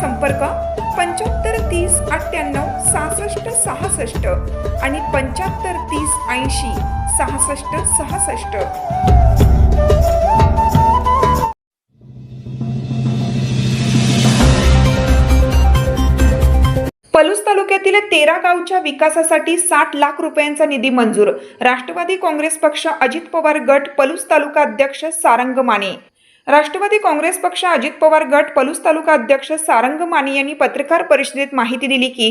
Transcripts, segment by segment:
संपर्क पंच्याहत्तर तीस अठ्ठ्याण्णव सहासष्ट सहासष्ट आणि पंच्याहत्तर तीस ऐंशी सहासष्ट सहासष्ट. पलूस तालुक्यातील तेरा गावच्या विकासासाठी साठ लाख रुपयांचा निधी मंजूर. राष्ट्रवादी काँग्रेस पक्ष अजित पवार गट पलूस तालुका अध्यक्ष सारंग माने. राष्ट्रवादी काँग्रेस पक्ष अजित पवार गट पलूस तालुका अध्यक्ष सारंग माने यांनी पत्रकार परिषदेत माहिती दिली की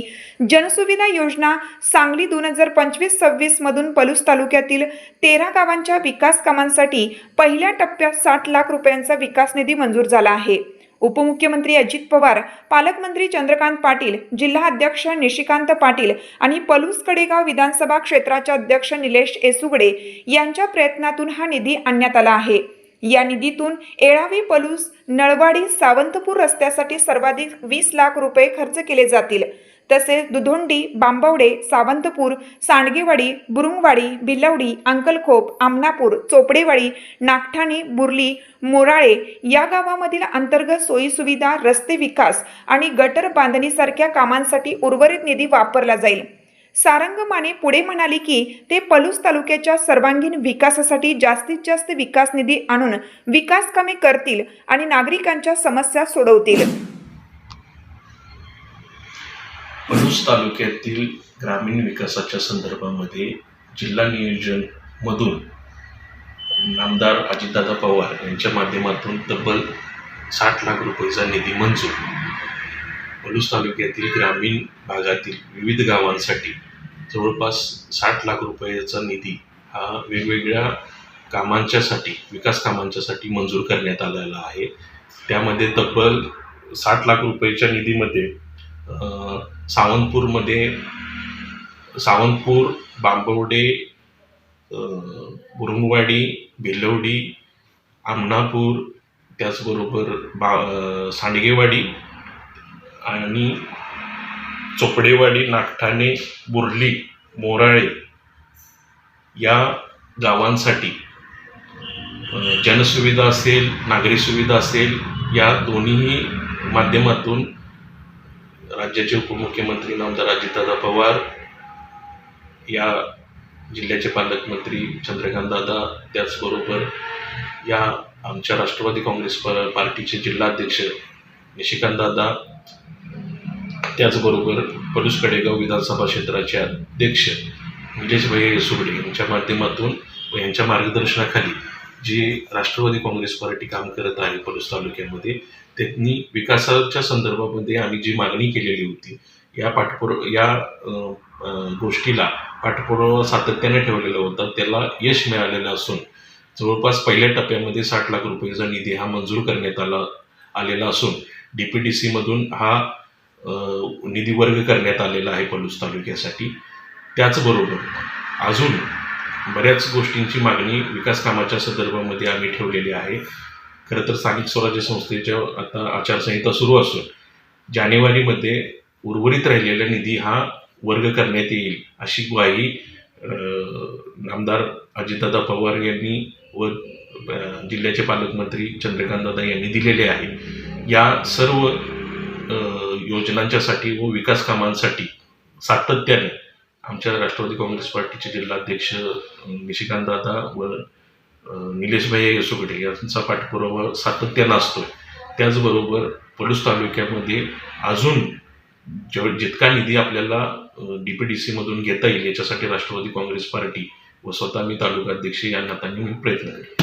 जनसुविधा योजना सांगली दोन हजार पंचवीस सव्वीस मधून पलूस तालुक्यातील तेरा गावांच्या विकास कामांसाठी पहिल्या टप्प्यात साठ लाख रुपयांचा विकास निधी मंजूर झाला आहे. उपमुख्यमंत्री अजित पवार पालकमंत्री चंद्रकांत पाटील जिल्हा अध्यक्ष निशिकांत पाटील आणि पलूस कडेगाव विधानसभा क्षेत्राचे अध्यक्ष निलेश एसुगडे यांच्या प्रयत्नातून हा निधी आणण्यात आला आहे. या निधीतून येळावी पलूस नळवाडी सावंतपूर रस्त्यासाठी सर्वाधिक वीस लाख रुपये खर्च केले जातील. तसेच दुधोंडी बांबवडे सावंतपूर सांडगेवाडी बुरुंगवाडी भिलवडी अंकलखोप आमनापूर चोपडेवाडी नागठाणी बुर्ली मोराळे या गावामधील अंतर्गत सोयीसुविधा रस्ते विकास आणि गटर बांधणीसारख्या कामांसाठी उर्वरित निधी वापरला जाईल. सारंग माने पुढे म्हणाले की ते पलूस तालुक्याच्या सर्वांगीण विकासासाठी जास्तीत जास्त विकास निधी आणून विकास कामे करतील आणि नागरिकांच्या समस्या सोडवतील. पलूस तालुक्यातील ग्रामीण विकासाच्या संदर्भामध्ये जिल्हा नियोजन मधून नामदार अजितदादा पवार यांच्या माध्यमातून तब्बल साठ लाख रुपयेचा निधी मंजूर. पलूस तालुक्यातील ग्रामीण भागातील विविध गावांसाठी जवळपास साठ लाख रुपयाचा निधी हा वेगवेगळ्या कामांच्यासाठी विकास कामांच्यासाठी मंजूर करण्यात आलेला आहे. त्यामध्ये तब्बल साठ लाख रुपयाच्या निधीमध्ये सावंतपूरमध्ये सावंतपूर बांबवडे अ, बुरुंगवाडी भिलवडी आमनापूर त्याचबरोबर बा सांडगेवाडी आणि चोपडेवाडी नागठाणे बुर्ली मोराळे या गावांसाठी जनसुविधा असेल नागरी सुविधा असेल या दोन्हीही माध्यमातून राज्याचे उपमुख्यमंत्री नामदार अजितदादा पवार या जिल्ह्याचे पालकमंत्री चंद्रकांत दादा त्याचबरोबर या आमच्या राष्ट्रवादी काँग्रेस प- पार्टीचे जिल्हाध्यक्ष निशिकांतदादा त्याचबरोबर पलूस कडेगाव विधानसभा क्षेत्राचे अध्यक्ष निलेश भैया यांच्या माध्यमातून व यांच्या मार्गदर्शनाखाली जी राष्ट्रवादी काँग्रेस पार्टी काम करत आहे पलूस तालुक्यामध्ये त्यांनी विकासाच्या संदर्भामध्ये आम्ही जी मागणी केलेली होती या पाठपुर या गोष्टीला पाठपुरावा सातत्याने ठेवलेला होता. त्याला यश मिळालेलं असून जवळपास पहिल्या टप्प्यामध्ये साठ लाख रुपयेचा निधी हा मंजूर करण्यात आला आलेला असून डी पी डी सीमधून हा निधी वर्ग करण्यात आलेला आहे पलूस तालुक्यासाठी. त्याचबरोबर अजून बऱ्याच गोष्टींची मागणी विकास कामाच्या संदर्भामध्ये आम्ही ठेवलेली आहे. खरं तर स्थानिक स्वराज्य संस्थेच्या आता आचारसंहिता सुरू असून जानेवारीमध्ये उर्वरित राहिलेला निधी हा वर्ग करण्यात येईल अशी ग्वाही आमदार नामदार अजितदादा पवार यांनी व जिल्ह्याचे पालकमंत्री चंद्रकांत दादा यांनी दिलेले आहे. या सर्व योजनांच्यासाठी व विकास कामांसाठी सातत्याने आमच्या राष्ट्रवादी काँग्रेस पार्टीचे जिल्हाध्यक्ष निशिकांत दादा व निलेशभाई येसुगडे यांचा पाठपुरावा सातत्यानं असतो त्याचबरोबर पलूस तालुक्यामध्ये अजून जेव जितका निधी आपल्याला डी पी डी सीमधून घेता येईल याच्यासाठी राष्ट्रवादी काँग्रेस पार्टी व स्वतः मी तालुका अध्यक्ष या नात्याने मी प्रयत्न करेन.